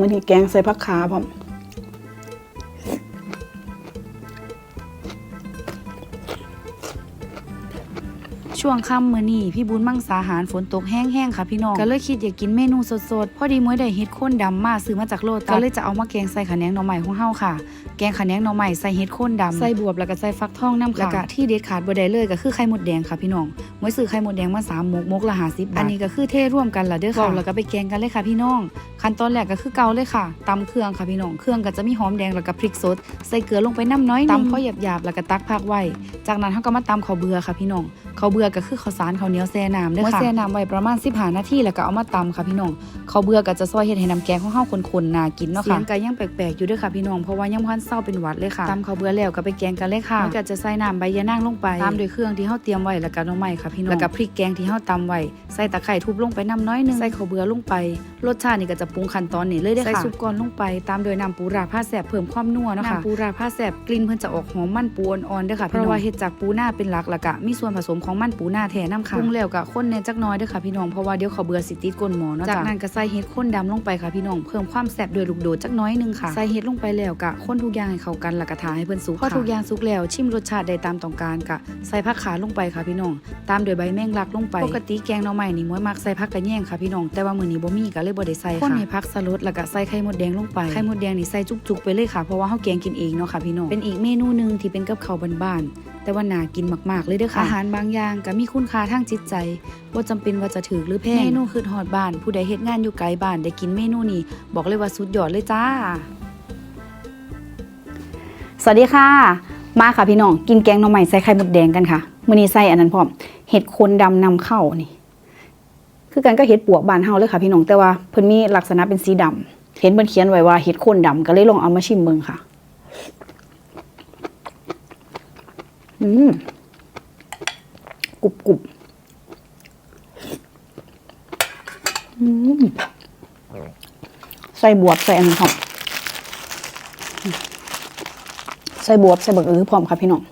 มันนี่แกงใส่ผักขาพร้อมช่วงค่ำมื้อนี้พี่บุญมั่งสาหารฝนตกแห้งๆค่ะพี่น้องก็เลยคิดอยากกินเมนูสดๆพอดีมื้อได้เฮ็ดข้นดำมาซื้อมาจากโลตัสก็เลยจะเอามาแกงใส่ขะแหนงหน่อไม้ของเฮาค่ะ แกงขะแหนงหน่อไม้ใส่เฮ็ดข้นดำใส่บวบแล้วก็ใส่ฟักทองน้ำค่ะแล้วก็ที่เด็ดขาดบ่ได้เลยก็คือไข่มดแดงค่ะพี่น้องมื้อซื้อไข่มดแดงมาสามหมกมกละ50บาทอันนี้ก็คือเทร่วมกันล่ะเด้อค่ะแล้วก็ไปแกงกันเลยค่ะพี่น้องขั้นตอนแรกก็คือเกาเลยค่ะตำเครื่องค่ะพี่น้องเครื่องก็จะมีหอมแดงแล้วก็พริกสด ใส่เกลือลงไปน้ำน้อยหนึงตำพอหยาบๆแล้วก็ตักพักไว้ จากนั้นเขาก็มาตำข้าวเบื่อค่ะพี่น้องข้าวเบื่อก็คือข้าวสารข้าวเหนียวแซ่น้ำเด้อค่ะแซ่น้ำไว้ประมาณ15นาทีแล้วก็เอามาตำค่ะพี่น้องข้าวเบื่อก็จะซอยเฮ็ดให้น้ำแกงของเฮาข้นๆน่ากินเนาะค่ะเสียงก็ยังแปลกๆอยู่เด้อค่ะพี่น้องเพราะว่ายังพันเศร้าเป็นหวัดเลยค่ะตำข้าวเบื่อแล้วก็ไปแกงกันเลยค่ะมันก็จะใส่น้ำใบยะนางลงไปตามด้วยเครื่องที่เฮาเตรียมไว้แล้วก็หน่อไม้ค่ะพี่น้องแล้วก็พริกแกงที่เฮาตำไว้ใส่ตะไคร้ทุบลงไปน้ำน้อยหนึงใส่ข้าวเบื่อลงไป รสชาตินี่ก็จะปรุงขั้นตอนนี้เลยเด้อค่ะ ใส่ซุปก่อนลงไปตามด้วยน้ำปูราผ้าแสบเพิ่มความนัวเนาะค่ะน้ำปูราผ้าแสบกลิ่นเพิ่นจะออกหอมมันปูอ่อนๆเด้อค่ะพี่น้องเพราะว่าเฮ็ดจากปูหน้าเป็นหลักแล้วก็มีส่วนผสมของมันปูหน้าแท้น้ำค่ะปรุงแล้วก็ข้นแหน่จักหน้อยเด้อค่ะพี่น้องเพราะว่าเดี๋ยวเขาวเบื่อสิติดก้นหม้อเนาะจากนั้นก็ใส่เห็ดข้นดำลงไปค่ะพี่น้องเพิ่มความแซ่บด้วยลูกโดดจักหน้อยหนึงค่ะใส่เห็ดลงไปแล้วก็ข้นทุกอย่างให้เข้ากันแล้วก็ทาให้เพิ่นสุกพอทุกอย่างสุกแล้วชิมรสชาติได้ตามต้องการก็ใส่ผักขาลงไปค่ะพี่น้อง ตามด้วยใบแมงลักลงไปปกติแกงหน่อไม้นี่ม้วยมักใส่ผักกระแยงค่ะพี่น้องแต่ว่ามื้อนี้บ่มีก็เลยบ่ได้ใส่ค่ะคนให้ผักสลดแล้วก็ใส่ไข่มดแดงลงไป ไข่มดแดงนี่ใส่จุกๆไปเลยค่ะ เพราะว่าเฮาแกงกินเองเนาะค่ะพี่น้อง เป็นอีกเมนูหนึงที่เป็นกับข้าวบ้านๆ แต่ว่าน่ากินมากๆเลยเด้อค่ะ อาหารบางอย่างก็มีคุณค่าทางจิตใจบ่จำเป็นว่าจะถูกหรือแพง เมนูคือฮอดบ้าน ผู้ใดเฮ็ดงานอยู่ไกลบ้านได้กินเมนูนี้บอกเลยว่าสุดยอดเลยจ้า สวัสดีค่ะ มาค่ะพี่น้อง กินแกงหน่อไม้ใส่ไข่มดแดงกันค่ะมื้อนี้ใส่อันนั้นพร้อม เห็ดโคนดำนำเข้านี่ คือกันก็เห็ดปวกบานเฮาเลยค่ะพี่น้องแต่ว่าเพิ่นมีลักษณะเป็นสีดำเห็นเพิ่นเขียนไว้ว่าเห็ดโคนดำก็เลยลองเอามาชิมเบิ่งค่ะ อืมกรุบกรุบอืมใส่บวบใส่อันนั้นพร้อมใส่บวบใส่บักอื้อพร้อมค่ะพี่น้อง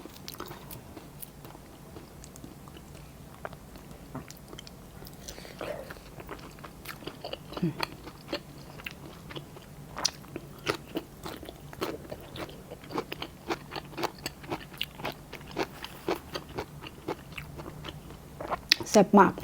แซ่บมาก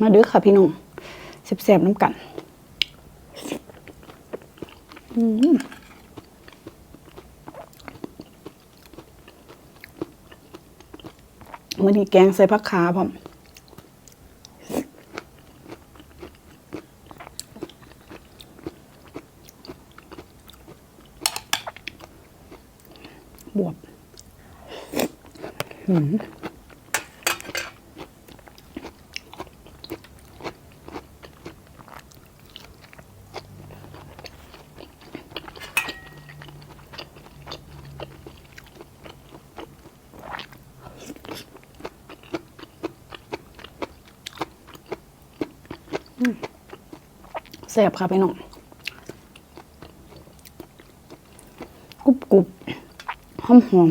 มาเด้อค่ะพี่น้องแซ่บๆน้ำกัน อืม มันนี้แกงใส่ผักขาพร้อมบวบ อืม แซ่บค่ะพี่น้องกรุบกรุบหอมหอม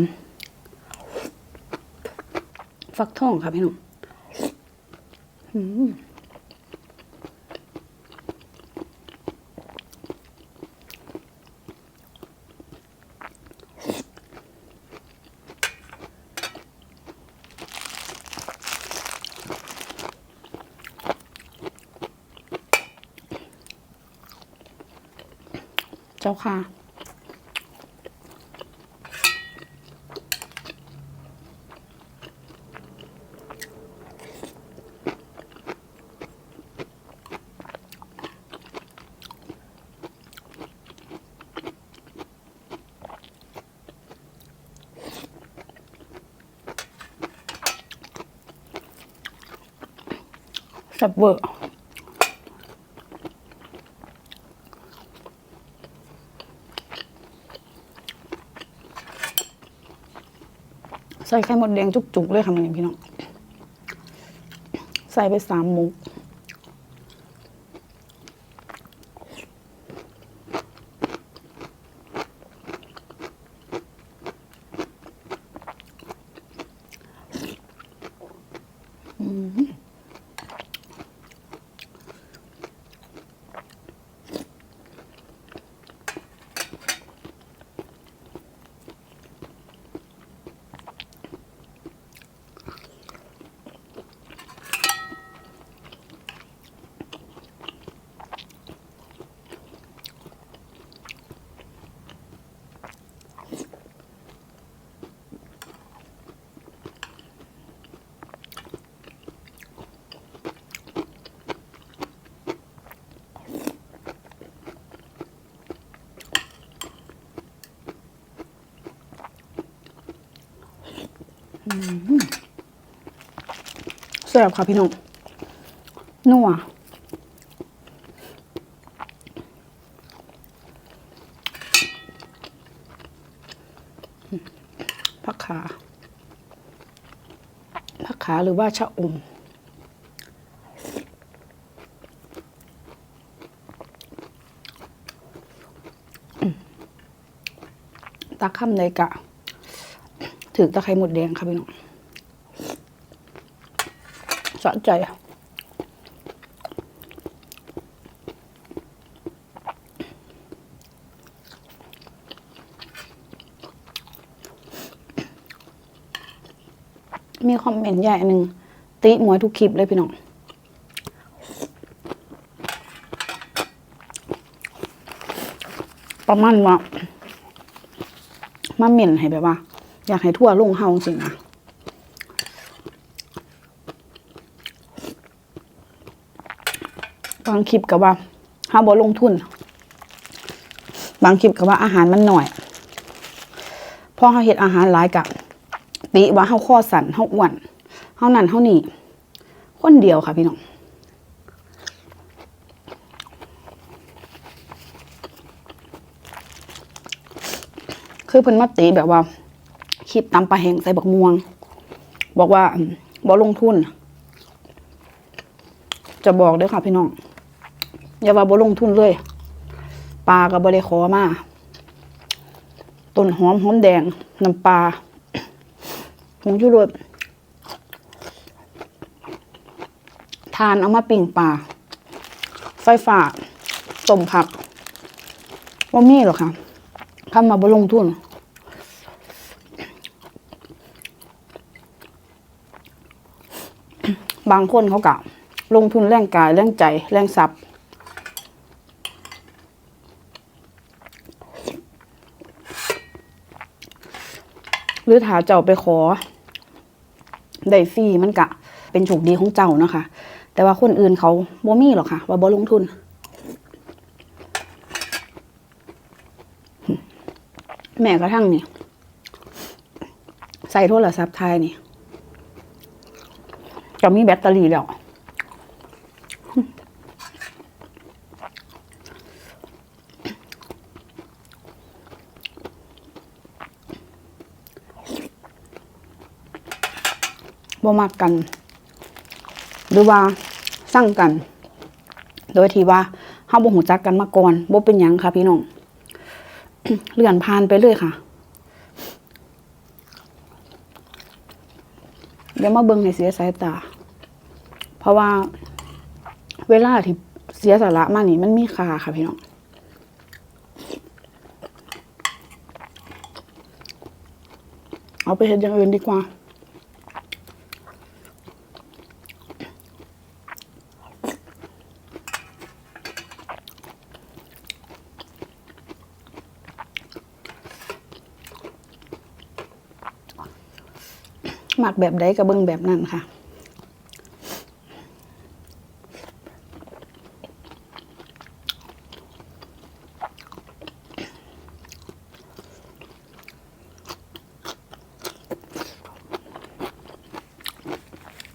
ฟักทองค่ะพี่น้องอืม จ้าค่ะแซ่บเวอร์ ใส่ไข่มดแดงจุกๆเลยค่ะมันนี่พี่น้อง ใส่ไปสามมุก แซ่บค่ะพี่น้องนัวผักขาผักขาหรือว่าชะอมตาค่ำเลยกะ ถือตะไคร้หมดแดงค่ะพี่น้องสะใจอะมีคอมเมนต์ใหญ่หนึ่งติหมวยทุกคลิปเลยพี่น้อง ประมาณว่ามาเหม็นให้แบบว่า อยากให้ทั่วลงเฮาจริงนะบางคลิปกับว่าเฮาบ่ลงทุน บางคลิปกับว่าอาหารมันหน่อยพอเฮาเฮ็ดอาหารหลายกะติว่าเฮาข้อสั่นเฮาอ้วนเฮานั่นเฮานี่คนเดียวค่ะพี่น้องคือเพิ่นมาตีแบบว่า คลิปตำปลาแห้งใส่บักม่วง บอกว่าบ่ลงทุน จะบอกเด้อค่ะพี่น้อง อย่าว่าบ่ลงทุนเลย ปลาก็บ่ได้ขอมาต้นหอมหอมแดงน้ำปลาผงชูรสทานเอามาปิ่งปลาไฟฟ้าต้มผักว่ามีหรอคะทำมาบ่ลงทุน บางคนเขากะลงทุนแรงกายแรงใจแรงทรัพย์หรือถ้าเจ้าไปขอได้ฟรีมันกะ เป็นโชคดีของเจ้านะคะ แต่ว่าคนอื่นเขาบ่มีหรอกค่ะ ว่าบ่ลงทุน แม่กระทั่งนี่ใส่โทรศัพท์ไทยนี่ จะมีแบตเตอรี่แล้วบ่มักกัน หรือว่าสั่งกัน โดยที่ว่าเฮาบ่หูจักกันมาก่อนบ่เป็นหยังค่ะพี่น้องเลื่อนผ่านไปเลยค่ะ เดี๋ยวมาเบิ่งให้เสียสายตา เพราะว่าเวลาที่เสียสาระมานี่มันมีค่าค่ะพี่น้องเอาไปเห็ดอย่างอื่นดีกว่า มักแบบใดก็เบิ่งแบบนั้นค่ะ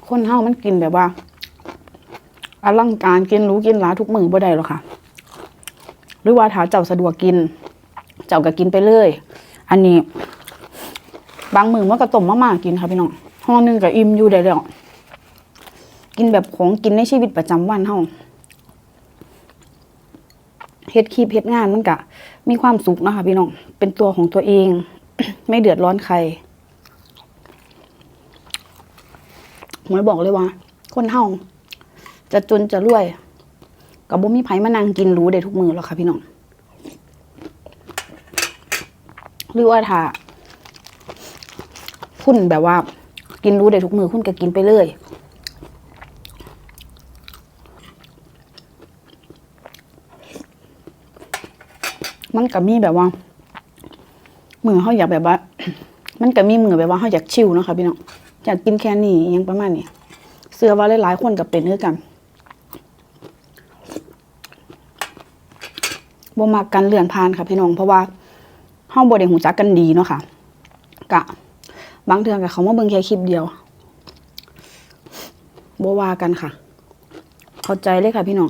คนเฮามันกินแบบว่าอลังการกินรู้กินหลาทุกมือบ่ได้หรอกค่ะ หรือว่าถ้าเจ้าสะดวกกิน เจ้าก็กินไปเลย อันนี้ บางมือมันก็ต้มมาม่ากินค่ะพี่น้องห่อหนึงก็อิ่มอยู่ได้แล้วกินแบบของกินในชีวิตประจำวันเฮาเฮ็ดคลิปเฮ็ดงานมันก็มีความสุขนะคะพี่น้อง เป็นตัวของตัวเอง ไม่เดือดร้อนใครหมวยบอกเลยว่า คนเฮาจะจนจะรวยก็บ่มีไผมานั่งกินรู้ได้ทุกมือหรอกค่ะพี่น้อง หรือว่าถ้า คุณแบบว่า กินรู้ได้ทุกมือคุณก็กินไปเลยมันก็มีแบบว่า มือเขาอยากแบบว่า มันก็มีมือแบบว่าเขาอยากชิลเนาะค่ะพี่น้องอยากกินแค่นี้ยังประมาณนี้เสื้อว่าหลายๆคนก็เป็นเือกันบ่มักกันเลื่อนผ่านค่ะพี่น้องเพราะว่าเฮาบ่ได้หูจักกันดีเนาะค่ะกะ บางเทื่อกับเขามาเบิ่งแค่คลิปเดียวบว่ากันค่ะ เข้าใจเลยค่ะพี่น้อง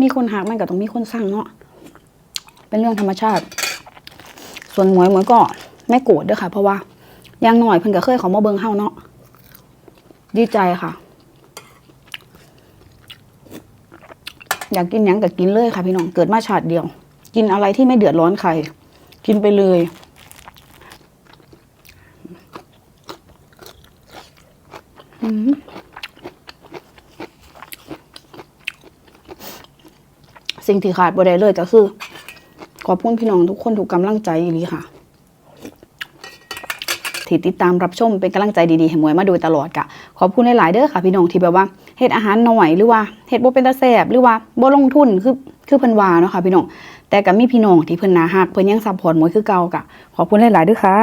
มีคนหักมันก็ต้องมีคนสร้างเนาะ เป็นเรื่องธรรมชาติ ส่วนหมวยหมวยก็ไม่โกรธด้วยค่ะ เพราะว่ายังหน่อยเพิ่นก็เคยเขามาเบิ่งเฮาเนาะ ดีใจค่ะ อยากกินหยังก็กินเลยค่ะพี่น้อง เกิดมาชาติเดียว กินอะไรที่ไม่เดือดร้อนใคร กินไปเลย อืม สิ่งที่ขาดบ่ได้เลยก็คือ ขอบคุณพี่น้องทุกคนทุกกำลังใจอีลีค่ะที่ติดตามรับชมเป็นกำลังใจดีๆให้มวยมาโดยตลอดกะขอบคุณหลายๆเด้อค่ะพี่น้องที่แบบว่าเฮ็ดอาหารหน่อยหรือว่าเฮ็ดบ่เป็นตาแซ่บหรือว่าบ่ลงทุนคือคือเพิ่นว่าเนาะค่ะพี่น้องแต่ก็มีพี่น้องที่เพิ่นน่าฮักเพิ่นยังซัพพอร์ตหมวยคือเก่ากะขอบคุณหลายๆเด้อค่ะ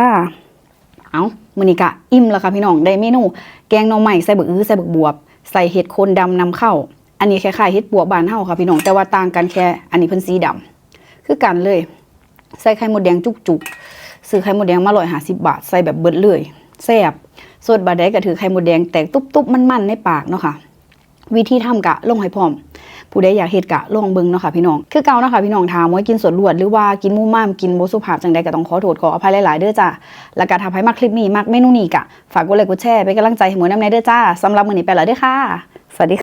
เอา มื้อนี้กะอิ่มแล้วค่ะพี่น้องได้เมนูแกงหน่อไม้ใส่บักอื้อใส่บักบวบ ใส่เห็ดโคนดำนำเข้า อันนี้คล้ายๆเห็ดบวบบานเฮาค่ะพี่น้องแต่ว่าต่างกันแค่อันนี้เพิ่นสีดำคือกันเลย ใส่ไข่มดแดงจุกๆซื้อไข่มดแดงมา150บบาทใส่แบบเบิดเลยแซ่บสดบาดใดก็ถือไข่มดแดงแตกตุ๊บๆมันๆในปากเนาะค่ะ วิธีทำกะลงให้พร้อม ผู้ใดอยากเฮ็ดกะลองเบิ่งเนาะค่ะพี่น้องคือเก่าเนาะค่ะพี่น้องถามว่ากินสดลวดหรือว่ากินมู่ม่ามกินบ่สุภาพจังใดก็ต้องขอโทษขออภัยหลายๆเด้อจ้าแล้วก็ถ้าใครมักคลิปนี้มากเมนูนี้กะฝากกดไลค์กดแชร์เป็นกำลังใจให้หมวยน้ำในเด้อจ้าสำหรับมื้อนี้ไปแล้วเด้อค่ะสวัสดีค่ะ